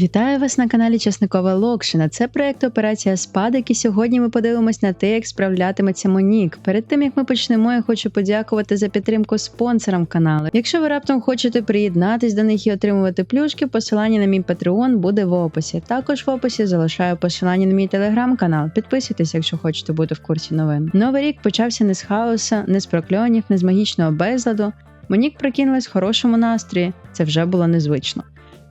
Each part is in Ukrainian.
Вітаю вас на каналі Часникова Локшина. Це проект Операція Спадок, і сьогодні ми подивимось на те, як справлятиметься Монік. Перед тим як ми почнемо, я хочу подякувати за підтримку спонсорам каналу. Якщо ви раптом хочете приєднатись до них і отримувати плюшки, посилання на мій Patreon буде в описі. Також в описі залишаю посилання на мій телеграм-канал. Підписуйтесь, якщо хочете бути в курсі новин. Новий рік почався не з хаоса, не з прокльонів, не з магічного безладу. Монік прокинулась в хорошому настрої. Це вже було незвично.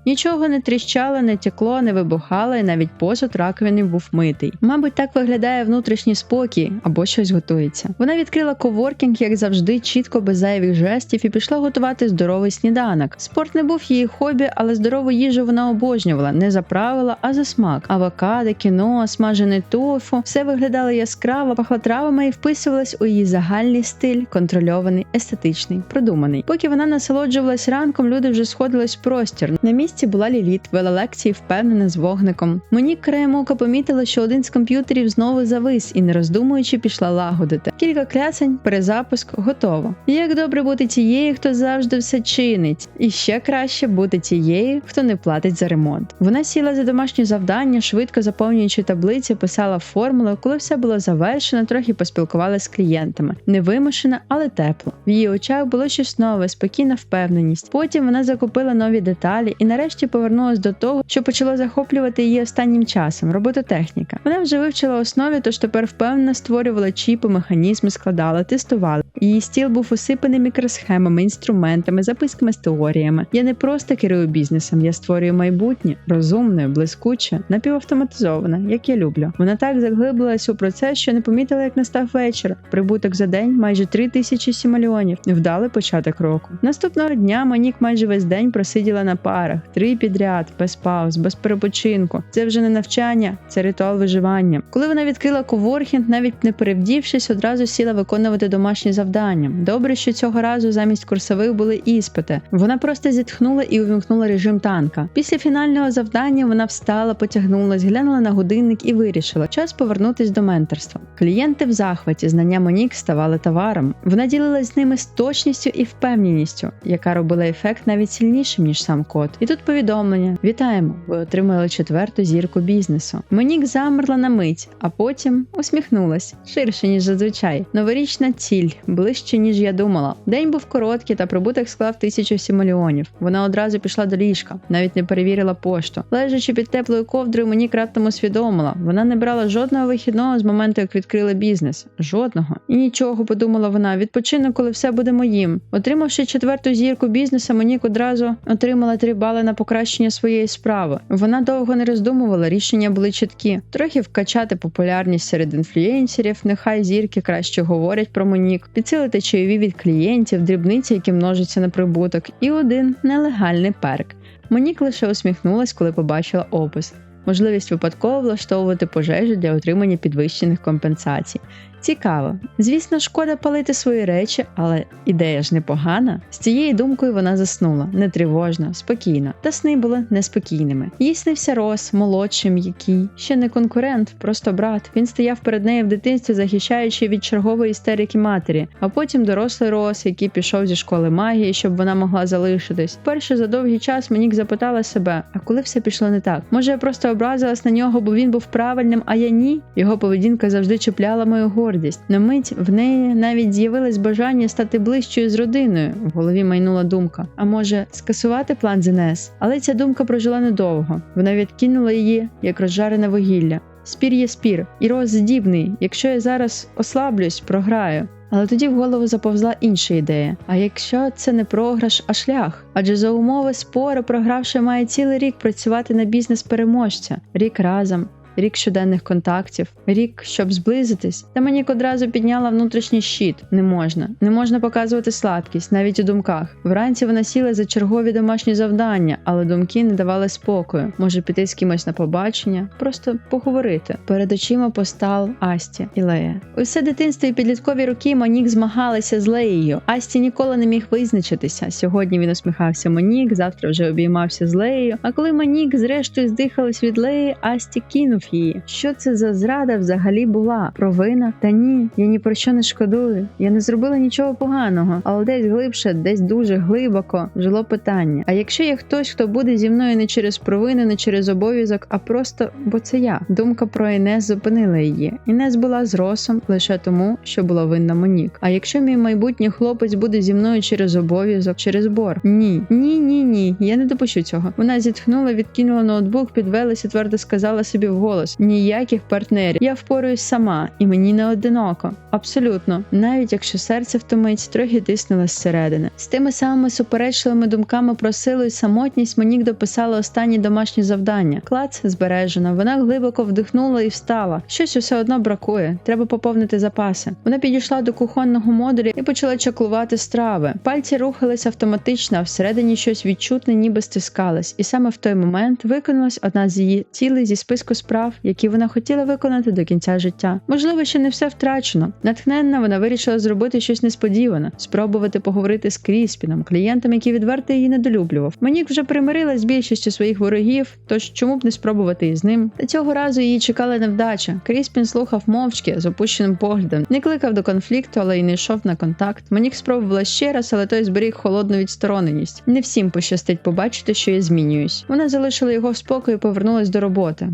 Нічого не тріщало, не текло, не вибухало, і навіть посуд раковини був митий. Мабуть, так виглядає внутрішній спокій або щось готується. Вона відкрила коворкінг, як завжди, чітко без зайвих жестів, і пішла готувати здоровий сніданок. Спорт не був її хобі, але здорову їжу вона обожнювала не за правила, а за смак. Авокадо, кіно, смажене тофу, все виглядало яскраво, пахло травами і вписувалось у її загальний стиль, контрольований, естетичний, продуманий. Поки вона насолоджувалась ранком, люди вже сходились в простір. На місці була Ліліт, вела лекції впевнена з вогником. Мені краємока помітила, що один з комп'ютерів знову завис і, не роздумуючи, пішла лагодити. Кілька клясень, перезапуск, готово. Як добре бути тією, хто завжди все чинить, і ще краще бути тією, хто не платить за ремонт. Вона сіла за домашні завдання, швидко заповнюючи таблиці, писала формули. Коли все було завершено, трохи поспілкувалася з клієнтами. Невимушена, але тепло. В її очах було щось нове, спокійна впевненість. Потім вона закупила нові деталі і нарешті повернулась до того, що почало захоплювати її останнім часом робототехніка. Вона вже вивчила основі, тож тепер впевнено створювала чіпи, механізми, складала, тестувала. Її стіл був усипаний мікросхемами, інструментами, записками з теоріями. Я не просто керую бізнесом, я створюю майбутнє, розумне, блискуче, напівавтоматизоване, як я люблю. Вона так заглибилась у процес, що не помітила, як настав вечір. Прибуток за день майже три тисячі сімальйонів. Вдалий початок року. Наступного дня Манік майже весь день просиділа на парах, три підряд, без пауз, без перепочинку. Це вже не навчання, це ритуал виживання. Коли вона відкрила коворкінг, навіть не перевдівшись, одразу сіла виконувати домашні завдання. Добре, що цього разу замість курсових були іспити. Вона просто зітхнула і увімкнула режим танка. Після фінального завдання вона встала, потягнулась, глянула на годинник і вирішила час повернутись до менторства. Клієнти в захваті, знання Монік ставали товаром. Вона ділилась з ними з точністю і впевненістю, яка робила ефект навіть сильнішим ніж сам код. І тут повідомлення: вітаємо! Ви отримали четверту зірку бізнесу. Монік замерла на мить, а потім усміхнулась ширше ніж зазвичай. Новорічна ціль ближче ніж я думала. День був короткий, та прибуток склав тисячу сімальйонів. Вона одразу пішла до ліжка, навіть не перевірила пошту. Лежачи під теплою ковдрою, Монік раптом усвідомила. Вона не брала жодного вихідного з моменту, як відкрили бізнес. Жодного. І нічого, подумала вона. Відпочину, коли все буде моїм. Отримавши четверту зірку бізнесу, Монік одразу отримала три бали на покращення своєї справи. Вона довго не роздумувала, рішення були чіткі. Трохи вкачати популярність серед інфлюєнсерів, нехай зірки краще говорять про Монік, підсилити чайові від клієнтів, дрібниці, які множаться на прибуток, і один нелегальний перк. Монік лише усміхнулась, коли побачила опис. Можливість випадково влаштовувати пожежі для отримання підвищених компенсацій. Цікаво. Звісно, шкода палити свої речі, але ідея ж непогана. З цією думкою вона заснула, не тривожно, спокійно. Та сни були неспокійними. Їй снився Рос, молодший, м'який, ще не конкурент, просто брат. Він стояв перед нею в дитинстві, захищаючи від чергової істерики матері, а потім дорослий Рос, який пішов зі школи магії, щоб вона могла залишитись. Вперше за довгий час Монік запитала себе: а коли все пішло не так? Може, я просто образилась на нього, бо він був правильним, а я ні? Його поведінка завжди чіпляла мою гордість. На мить в неї навіть з'явилось бажання стати ближчою з родиною. В голові майнула думка. А може, скасувати план ЗНС? Але ця думка прожила недовго. Вона відкинула її, як розжарене вугілля. Спір є спір, і роз здібний. Якщо я зараз ослаблюсь, програю. Але тоді в голову заповзла інша ідея. А якщо це не програш, а шлях? Адже за умови спору програвши має цілий рік працювати на бізнес переможця, рік разом, рік щоденних контактів, рік, щоб зблизитись. Та мені одразу підняла внутрішній щит. Не можна, не можна показувати слабкість, навіть у думках. Вранці вона сіла за чергові домашні завдання, але думки не давали спокою. Може піти з кимось на побачення, просто поговорити. Перед очима постав Асті і Лея. Усе дитинство і підліткові роки Монік змагалися з Леєю. Асті ніколи не міг визначитися. Сьогодні він усміхався Монік, завтра вже обіймався з Леєю. А коли Монік, зрештою, здихалась від Леї, Асті кинув покинув її. Що це за зрада взагалі була? Провина? Та ні, я ні про що не шкодую. Я не зробила нічого поганого, але десь глибше, десь дуже глибоко жило питання. А якщо є хтось, хто буде зі мною не через провину, не через обов'язок, а просто бо це я. Думка про Інес зупинила її. Інес була з Росом лише тому, що була винна Монік. А якщо мій майбутній хлопець буде зі мною через обов'язок, через борг? Ні, ні, ні, ні. Я не допущу цього. Вона зітхнула, відкинула ноутбук, підвелася, твердо сказала собі вголос: ніяких партнерів. Я впораюсь сама, і мені не одиноко. Абсолютно, навіть якщо серце втомить, трохи тиснуло зсередини. З тими самими суперечливими думками про силу і самотність Монік дописала останні домашні завдання. Клац збережена. Вона глибоко вдихнула і встала. Щось усе одно бракує. Треба поповнити запаси. Вона підійшла до кухонного модуля і почала чаклувати страви. Пальці рухались автоматично, а всередині щось відчутне, ніби стискалось. І саме в той момент виконалась одна з її цілей зі списку справ, які вона хотіла виконати до кінця життя. Можливо, ще не все втрачено. Натхненна вона вирішила зробити щось несподіване, спробувати поговорити з Кріспіном, клієнтом, який відверто її недолюблював. Монік вже примирилась з більшістю своїх ворогів, тож чому б не спробувати і з ним? Та цього разу її чекала невдача. Кріспін слухав мовчки з опущеним поглядом, не кликав до конфлікту, але й не йшов на контакт. Монік спробувала ще раз, але той зберіг холодну відстороненість. Не всім пощастить побачити, що я змінююсь. Вона залишила його в спокою і повернулась до роботи,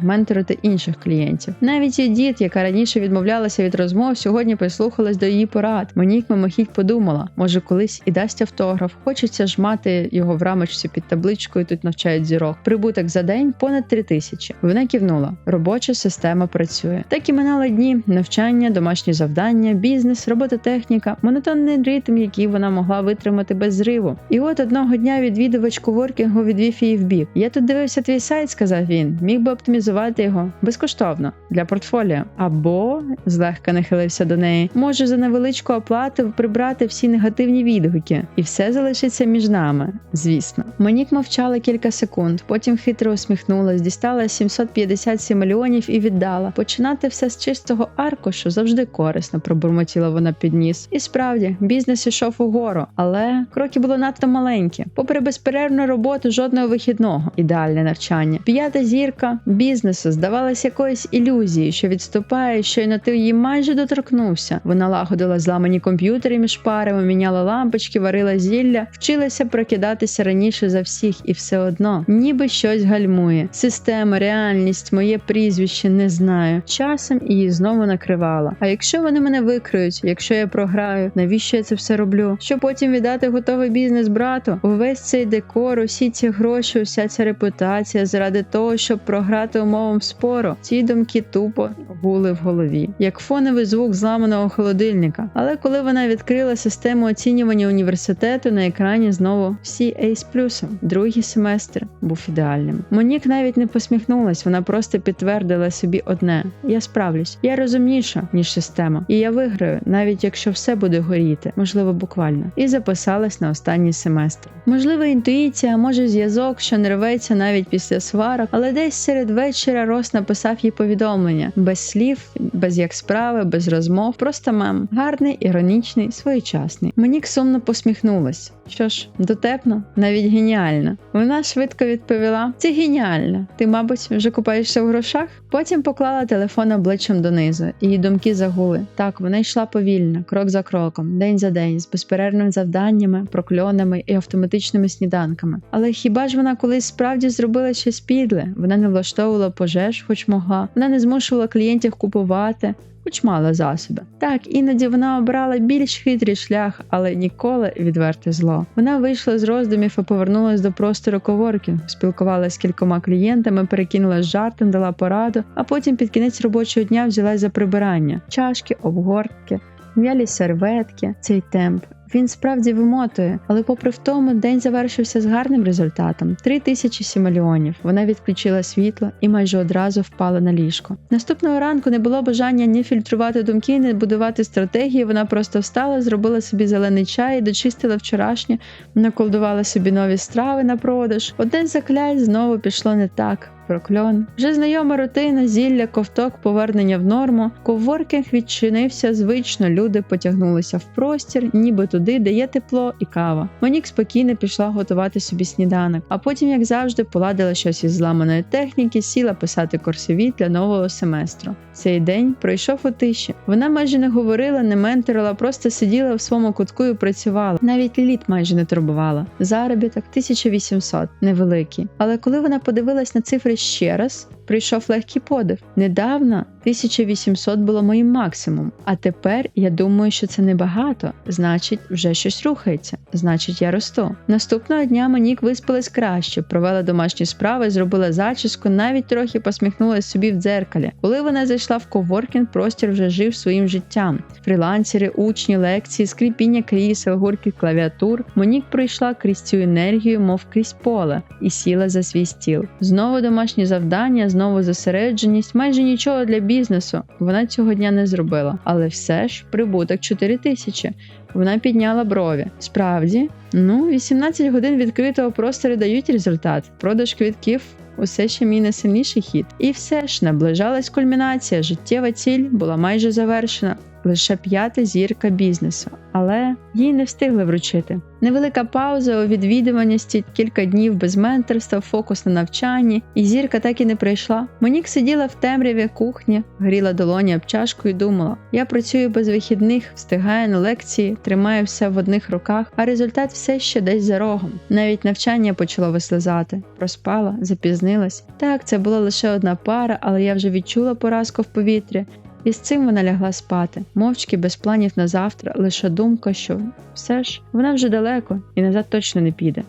інших клієнтів. Навіть дід, яка раніше відмовлялася від розмов, сьогодні прислухалась до її порад. Монік мимохідь подумала, може колись і дасть автограф. Хочеться ж мати його в рамочці під табличкою. Тут навчають зірок. Прибуток за день понад три тисячі. Вона кивнула. Робоча система працює. Так і минали дні: навчання, домашні завдання, бізнес, робототехніка, монотонний ритм, який вона могла витримати без зриву. І от одного дня відвідувач коворкінгу відвів її в бік. Я тут дивився твій сайт, сказав він. Міг би оптимізувати його безкоштовно для портфоліо. Або злегка нахилився до неї. Може за невеличку оплату прибрати всі негативні відгуки, і все залишиться між нами. Звісно, Монік мовчала кілька секунд, потім хитро усміхнулась, дістала 757 мільйонів і віддала. Починати все з чистого аркушу завжди корисно, пробурмотіла вона під ніс. І справді, бізнес ішов угору, але кроки було надто маленькі. Попри безперервну роботу, жодного вихідного, ідеальне навчання. П'ята зірка бізнесу здавалась якоюсь ілюзією, що відступає, щойно ти її майже доторкнувся. Вона лагодила зламані комп'ютери між парами, міняла лампочки, варила зілля, вчилася прокидатися раніше за всіх, і все одно, ніби щось гальмує. Система, реальність, моє прізвище не знаю. Часом її знову накривала. А якщо вони мене викриють, якщо я програю, навіщо я це все роблю? Що потім віддати готовий бізнес брату? Увесь цей декор, усі ці гроші, уся ця репутація заради того, щоб програти умовам спору. Ці думки тупо гули в голові, як фоновий звук зламаного холодильника. Але коли вона відкрила систему оцінювання університету, на екрані знову всі A з плюсом. Другий семестр був ідеальним. Монік навіть не посміхнулась, вона просто підтвердила собі одне: я справлюсь, я розумніша ніж система, і я виграю, навіть якщо все буде горіти, можливо, буквально, і записалась на останній семестр. Можливо, інтуїція, може зв'язок, що не рветься навіть після сварок, але десь серед вечора Рос написав їй повідомлення без слів, без як справи, без розмов, просто мем. Гарний, іронічний, своєчасний. Монік сумно посміхнулась. Що ж, дотепно, навіть геніально. Вона швидко відповіла: це геніально. Ти, мабуть, вже купаєшся в грошах? Потім поклала телефон обличчям донизу, її думки загули. Так, вона йшла повільно, крок за кроком, день за день, з безперервними завданнями, прокльонами і автоматичними сніданками. Але хіба ж вона колись справді зробила щось підле? Вона не влаштовувала пожеж, хоч могла. Вона не змушувала клієнтів купувати. Хоч мала засоби. Так, іноді вона обрала більш хитрий шлях, але ніколи відверте зло. Вона вийшла з роздумів і повернулась до простору коворкінгу, спілкувалася з кількома клієнтами, перекинула жартом, дала пораду, а потім під кінець робочого дня взялась за прибирання, чашки, обгортки. М'ялі серветки, цей темп. Він справді вимотує, але попри втому, день завершився з гарним результатом: три тисячі сімальйонів. Вона відключила світло і майже одразу впала на ліжко. Наступного ранку не було бажання ні фільтрувати думки, ні будувати стратегії. Вона просто встала, зробила собі зелений чай, дочистила вчорашнє, наколдувала собі нові страви на продаж. Одне заклять знову пішло не так. Прокльон. Вже знайома рутина, зілля, ковток, повернення в норму. Коворкінг відчинився звично. Люди потягнулися в простір, ніби туди, де є тепло і кава. Монік спокійно пішла готувати собі сніданок, а потім, як завжди, поладила щось із зламаної техніки, сіла писати курсові для нового семестру. Цей день пройшов у тиші. Вона майже не говорила, не менторила, просто сиділа в своєму кутку і працювала. Навіть ліліт майже не турбувала. Заробіток 1800, невеликий. Але коли вона подивилась на цифри ще раз, прийшов легкий подив. Недавно 1800 було моїм максимум, а тепер я думаю, що це небагато. Значить, вже щось рухається. Значить, я росту. Наступного дня Монік виспалась краще, провела домашні справи, зробила зачіску, навіть трохи посміхнулася собі в дзеркалі. Коли вона зайшла в коворкінг, простір вже жив своїм життям. Фрілансери, учні, лекції, скріпіння крісел, гуркіт клавіатур. Монік пройшла крізь цю енергію, мов крізь поле, і сіла за свій стіл. Знову домашні завдання, знову зосередженість, майже нічого для бізнесу. Вона цього дня не зробила, але все ж прибуток 4 тисячі. Вона підняла брові. Справді, ну 18 годин відкритого простору дають результат. Продаж квітків. Усе ще мій найсильніший хід. І все ж наближалась кульмінація. Життєва ціль була майже завершена. Лише п'ята зірка бізнесу, але їй не встигли вручити. Невелика пауза у відвідуваності, кілька днів без менторства, фокус на навчанні, і зірка так і не прийшла. Монік сиділа в темряві кухні, гріла долоні об чашку і думала: я працюю без вихідних, встигаю на лекції, тримаю все в одних руках, а результат все ще десь за рогом. Навіть навчання почало вислизати. Проспала, запізнилась. Так, це була лише одна пара, але я вже відчула поразку в повітрі. І з цим вона лягла спати, мовчки без планів на завтра, лише думка, що все ж вона вже далеко і назад точно не піде.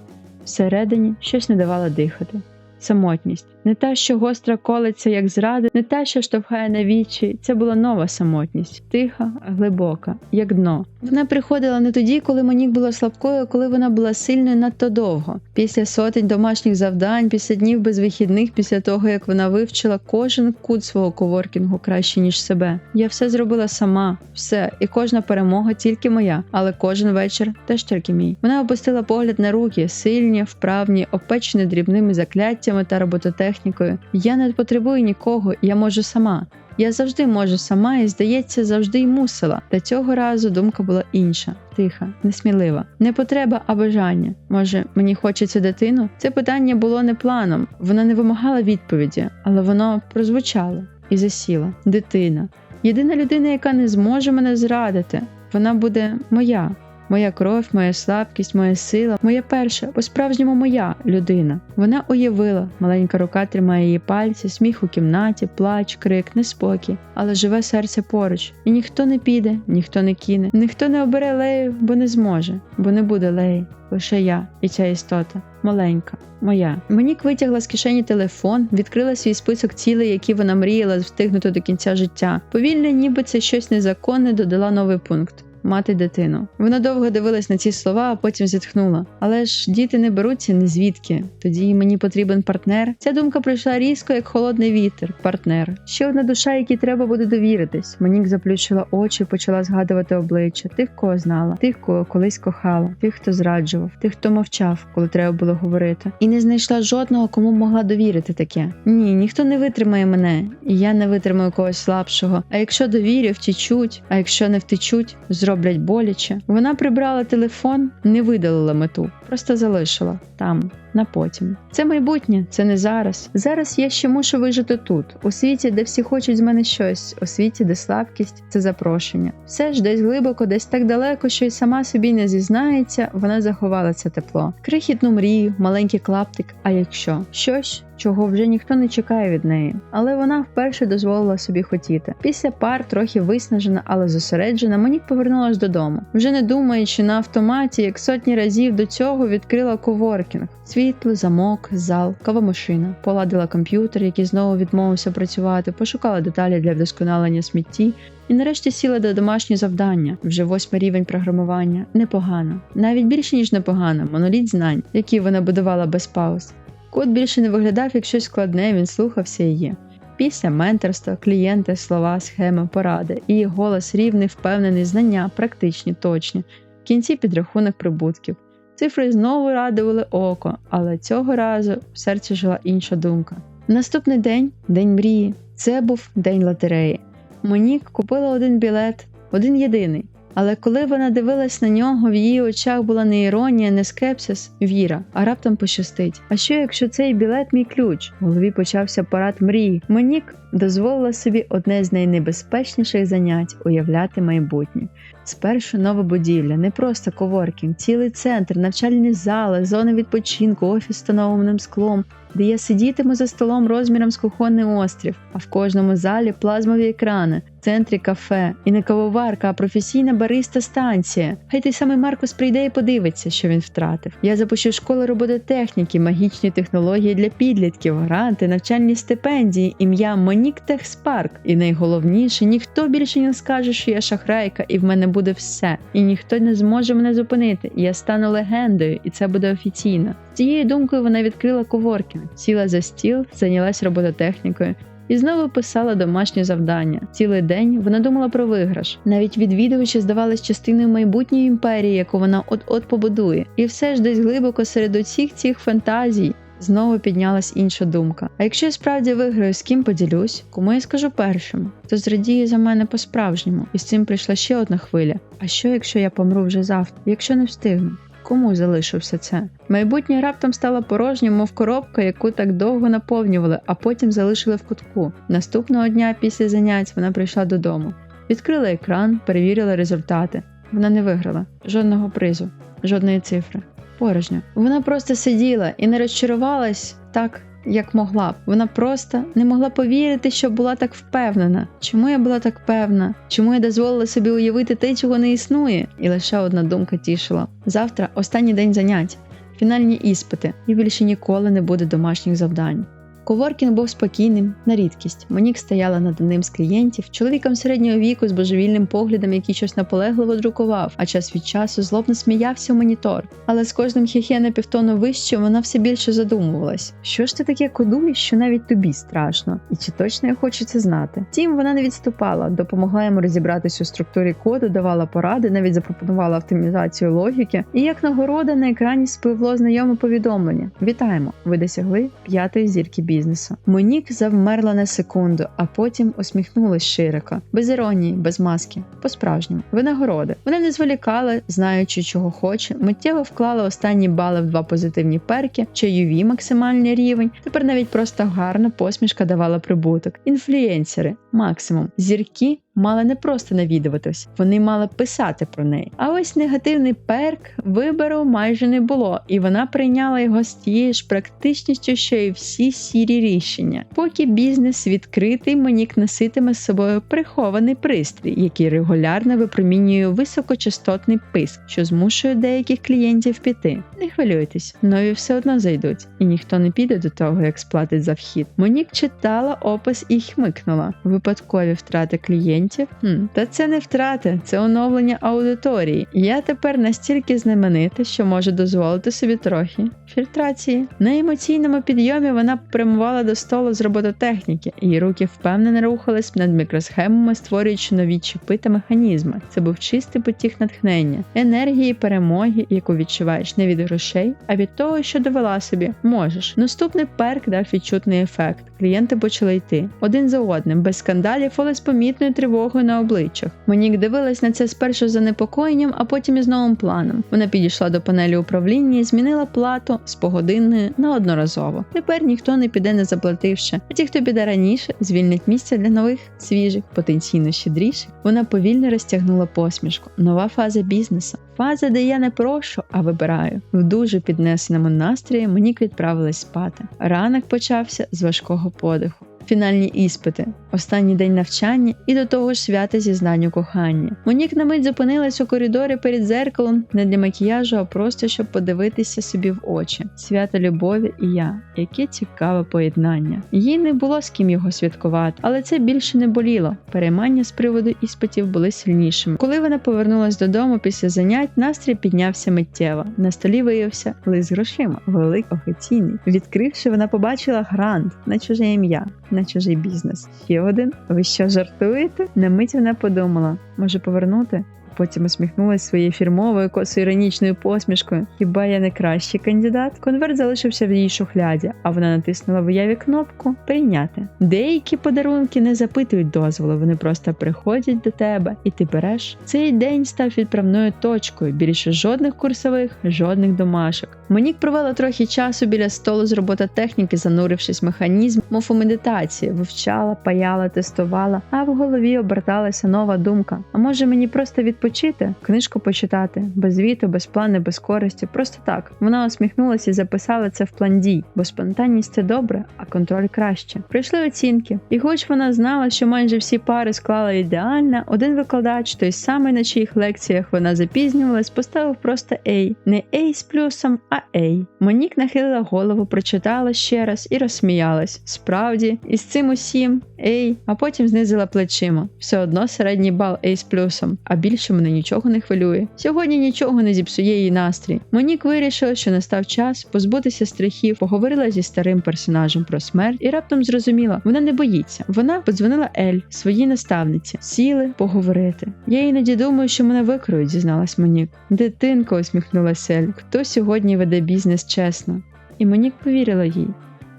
Всередині щось не давало дихати. Самотність не та, що гостра колиться, як зради, не та, що штовхає на вічі. Це була нова самотність, тиха, глибока, як дно. Вона приходила не тоді, коли Монік була слабкою, а коли вона була сильною надто довго. Після сотень домашніх завдань, після днів без вихідних, після того як вона вивчила кожен кут свого коворкінгу краще ніж себе. Я все зробила сама, все, і кожна перемога тільки моя, але кожен вечір теж тільки мій. Вона опустила погляд на руки, сильні, вправні, опечені дрібними закляттями та робототехнікою. Я не потребую нікого, я можу сама. Я завжди можу сама і, здається, завжди й мусила. Та цього разу думка була інша, тиха, несмілива. Не потреба, а бажання. Може, мені хочеться дитину? Це питання було не планом, вона не вимагала відповіді, але воно прозвучало і засіло. Дитина. Єдина людина, яка не зможе мене зрадити. Вона буде моя. Моя кров, моя слабкість, моя сила, моя перша, по-справжньому моя людина. Вона уявила, маленька рука тримає її пальці, сміх у кімнаті, плач, крик, неспокій, але живе серце поруч. І ніхто не піде, ніхто не кине, ніхто не обере лею, бо не зможе, бо не буде леї. Лише я і ця істота маленька, моя. Монік витягла з кишені телефон, відкрила свій список цілей, які вона мріяла встигнути до кінця життя. Повільно, ніби це щось незаконне, додала новий пункт мати дитину. Вона довго дивилась на ці слова, а потім зітхнула. Але ж діти не беруться ні звідки. Тоді мені потрібен партнер. Ця думка прийшла різко, як холодний вітер. Партнер. Ще одна душа, якій треба буде довіритись. Монік заплющила очі, почала згадувати обличчя тих, кого знала, тих, кого колись кохала, тих, хто зраджував, тих, хто мовчав, коли треба було говорити. І не знайшла жодного, кому могла довірити таке. Ні, ніхто не витримає мене, і я не витримаю когось слабшого. А якщо довірю, втічуть, а якщо не втечуть, зроблять роблять боляче. Вона прибрала телефон, не видалила мету, просто залишила там. На потім це майбутнє, це не зараз. Зараз я ще мушу вижити тут, у світі, де всі хочуть з мене щось, у світі, де слабкість це запрошення. Все ж десь глибоко, десь так далеко, що й сама собі не зізнається, вона заховала це тепло. Крихітну мрію, маленький клаптик. А якщо щось, чого вже ніхто не чекає від неї, але вона вперше дозволила собі хотіти. Після пар, трохи виснажена, але зосереджена, Монік повернулась додому, вже не думаючи на автоматі, як сотні разів до цього відкрила коворкінг. Світло, замок, зал, кавомашина, поладила комп'ютер, який знову відмовився працювати, пошукала деталі для вдосконалення смітті. І нарешті сіла до домашнього завдання, вже восьмий рівень програмування. Непогано, навіть більше ніж непогано, моноліт знань, які вона будувала без пауз. Код більше не виглядав як щось складне, він слухався її. Після менторства, клієнти, слова, схеми, поради, і голос рівний, впевнений, знання, практичні, точні, в кінці підрахунок прибутків. Цифри знову радували око, але цього разу в серці жила інша думка. Наступний день день мрії. Це був день лотереї. Монік купила один білет, один єдиний. Але коли вона дивилась на нього, в її очах була не іронія, не скепсис, віра, а раптом пощастить. А що якщо цей білет мій ключ? В голові почався парад мрії. Монік дозволила собі одне з найнебезпечніших занять уявляти майбутнє. Спершу нова будівля, не просто коворкінг, цілий центр, навчальні зали, зони відпочинку, офіс з встановленим склом, де я сидітиму за столом розміром з кухонний острів, а в кожному залі плазмові екрани, в центрі кафе і не кавоварка, а професійна бариста станція. Хай той самий Маркус прийде і подивиться, що він втратив. Я запущу школи робототехніки, магічні технології для підлітків, гранти, навчальні стипендії, ім'я Монік Техспарк. І найголовніше, ніхто більше не скаже, що я шахрайка, і в мене буде все. І ніхто не зможе мене зупинити. Я стану легендою, і це буде офіційно. З цією думкою вона відкрила коворкінг, сіла за стіл, зайнялась робототехнікою. І знову писала домашні завдання. Цілий день вона думала про виграш. Навіть відвідувачі здавались частиною майбутньої імперії, яку вона от-от побудує. І все ж десь глибоко серед усіх цих фантазій знову піднялась інша думка. А якщо я справді виграю, з ким поділюсь, кому я скажу першому, хто зрадіє за мене по-справжньому. І з цим прийшла ще одна хвиля. А що, якщо я помру вже завтра, якщо не встигну? Кому залишу все це? Майбутнє раптом стало порожнім, мов коробка, яку так довго наповнювали, а потім залишили в кутку. Наступного дня після занять вона прийшла додому. Відкрила екран, перевірила результати. Вона не виграла жодного призу, жодної цифри. Порожньо. Вона просто сиділа і не розчарувалась так, як могла б. Вона просто не могла повірити, що була так впевнена. Чому я була так певна? Чому я дозволила собі уявити те, чого не існує? І лише одна думка тішила: завтра останній день занять, фінальні іспити, і більше ніколи не буде домашніх завдань. Коворкінг був спокійним на рідкість. Монік стояла над одним з клієнтів, чоловіком середнього віку з божевільним поглядом, який щось наполегливо друкував, а час від часу злобно сміявся у монітор. Але з кожним хіхе на півтону вище вона все більше задумувалась. Що ж ти таке кодуєш, що навіть тобі страшно, і чи точно я хочу це знати? Втім, вона не відступала, допомогла йому розібратись у структурі коду, давала поради, навіть запропонувала оптимізацію логіки. І як нагорода на екрані спливло знайоме повідомлення: Вітаємо! Ви досягли п'ятої зірки бізнесу бізнесу. Монік завмерла на секунду, а потім усміхнулась широко, без іронії, без маски, по-справжньому. Винагороди. Вона не зволікала, знаючи, чого хоче. Миттєво вклала останні бали в два позитивні перки, чайові максимальний рівень. Тепер навіть просто гарна посмішка давала прибуток. Інфлюєнсери максимум. Зірки мали не просто навідуватись, вони мали писати про неї. А ось негативний перк вибору майже не було, і вона прийняла його з тією ж практичністю, що й всі сірі рішення. Поки бізнес відкритий, Монік носитиме з собою прихований пристрій, який регулярно випромінює високочастотний писк, що змушує деяких клієнтів піти. Не хвилюйтесь, нові все одно зайдуть, і ніхто не піде до того, як сплатить за вхід. Монік читала опис і хмикнула. Випадкові втрати клієнтів клієнтів? Хм, Та це не втрати, це оновлення аудиторії. Я тепер настільки знаменита, що можу дозволити собі трохи фільтрації. На емоційному підйомі вона прямувала до столу з робототехніки, її руки впевнено рухались над мікросхемами, створюючи нові чіпи та механізми. Це був чистий потік натхнення, енергії, перемоги, яку відчуваєш не від грошей, а від того, що довела собі. Можеш. Наступний перк дав відчутний ефект. Клієнти почали йти один за одним, без скандалів, але з помітною тривогою на обличчях. Монік дивилась на це спершу з занепокоєнням, а потім із новим планом. Вона підійшла до панелі управління і змінила плату з погодинної на одноразово. Тепер ніхто не піде не заплативши. А ті, хто піде раніше, звільнять місце для нових, свіжих, потенційно щедріших. Вона повільно розтягнула посмішку. Нова фаза бізнесу. Фаза, де я не прошу, а вибираю. В дуже піднесеному настрої Монік відправилась спати. Ранок почався з важкого подиху. Фінальні іспити, останній день навчання і до того ж свята зізнань у коханні. Монік на мить зупинилась у коридорі перед зеркалом не для макіяжу, а просто щоб подивитися собі в очі. Свято любові і я. Яке цікаве поєднання. Їй не було з ким його святкувати, але це більше не боліло. Переймання з приводу іспитів були сильнішими. Коли вона повернулась додому після занять, настрій піднявся миттєво. На столі виявився лист грошима, велик офіційний. Відкривши, вона побачила грант на чуже ім'я на чужий бізнес. Ще один. Ви що жартуєте? На мить вона подумала, може повернути? потім усміхнулася своєю фірмовою косо-іронічною посмішкою. Хіба я не кращий кандидат? Конверт залишився в її шухляді, а вона натиснула в уяві кнопку Прийняти. Деякі подарунки не запитують дозволу, вони просто приходять до тебе, і ти береш. Цей день став відправною точкою. Більше жодних курсових, жодних домашок. Монік провела трохи часу біля столу з робототехніки, занурившись в механізм, мов у медитації, вивчала, паяла, тестувала, а в голові оберталася нова думка. А може мені просто відпочити, книжку почитати, без віту, без плани, без користі, просто так. Вона усміхнулася і записала це в план дій, бо спонтанність це добре, а контроль краще. Прийшли оцінки, і хоч вона знала, що майже всі пари склала ідеально, один викладач, той самий на чиїх лекціях вона запізнювалась, поставив просто A. не A з плюсом, а A. Монік нахилила голову, прочитала ще раз і розсміялась. Справді, із цим усім A, а потім знизила плечима. Все одно середній бал A з плюсом, а більше мене нічого не хвилює. Сьогодні нічого не зіпсує її настрій. Монік вирішила, що настав час позбутися страхів, поговорила зі старим персонажем про смерть і раптом зрозуміла, вона не боїться. Вона подзвонила Ель, своїй наставниці, сіли поговорити. Я іноді думаю, що мене викриють, зізналась Монік. Дитинко, усміхнулася Ель. Хто сьогодні веде бізнес чесно? І Монік повірила їй.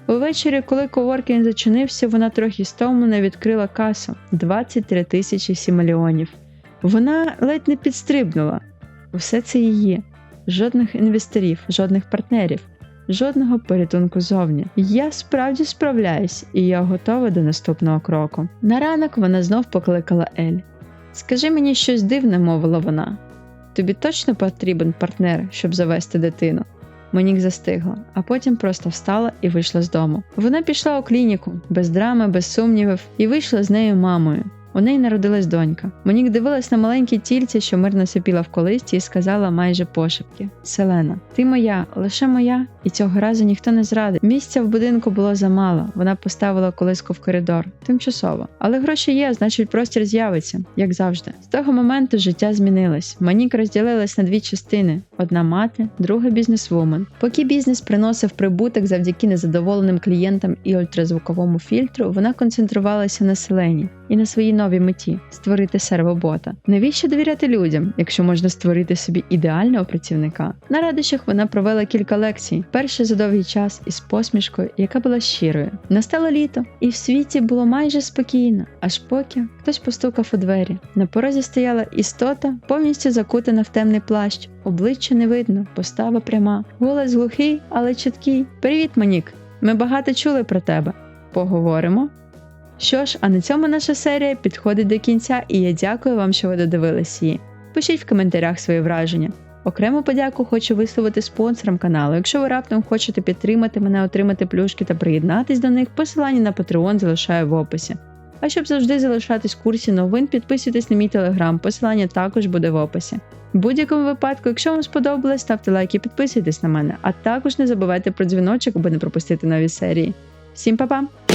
Увечері, коли коворкінг зачинився, вона трохи стомлена відкрила касу 23 тисячі сімальйонів. Вона ледь не підстрибнула. Усе це її. Жодних інвесторів, жодних партнерів, жодного порятунку зовні. Я справді справляюсь, і я готова до наступного кроку. На ранок вона знов покликала Ель. Скажи мені щось дивне, мовила вона. Тобі точно потрібен партнер, щоб завести дитину? Монік застигла, а потім просто встала і вийшла з дому. Вона пішла у клініку, без драми, без сумнівів, і вийшла з нею мамою. У неї народилась донька. Монік дивилась на маленьке тільце, що мирно сипіла в колисті, і сказала майже пошепки: Селена, ти моя, лише моя, і цього разу ніхто не зрадив. Місця в будинку було замало. Вона поставила колиску в коридор, тимчасово. Але гроші є, значить, простір з'явиться, як завжди. З того моменту життя змінилось. Монік розділилась на дві частини: одна мати, друга бізнесвумен. Поки бізнес приносив прибуток завдяки незадоволеним клієнтам і ультразвуковому фільтру, вона концентрувалася на селені і на своїй новій меті створити сервобота. Навіщо довіряти людям, якщо можна створити собі ідеального працівника? На радощах вона провела кілька лекцій, перше за довгий час із посмішкою, яка була щирою. Настало літо, і в світі було майже спокійно, аж поки хтось постукав у двері. На порозі стояла істота, повністю закутана в темний плащ. Обличчя не видно, постава пряма, голос глухий, але чіткий. Привіт, Монік! Ми багато чули про тебе. Поговоримо. Що ж, а на цьому наша серія підходить до кінця, і я дякую вам, що ви додивились її. Пишіть в коментарях свої враження. Окрему подяку хочу висловити спонсорам каналу. Якщо ви раптом хочете підтримати мене, отримати плюшки та приєднатись до них, посилання на Patreon залишаю в описі. А щоб завжди залишатись в курсі новин, підписуйтесь на мій телеграм, посилання також буде в описі. В будь-якому випадку, якщо вам сподобалось, ставте лайк і підписуйтесь на мене, а також не забувайте про дзвіночок, аби не пропустити нові серії. Всім па-па!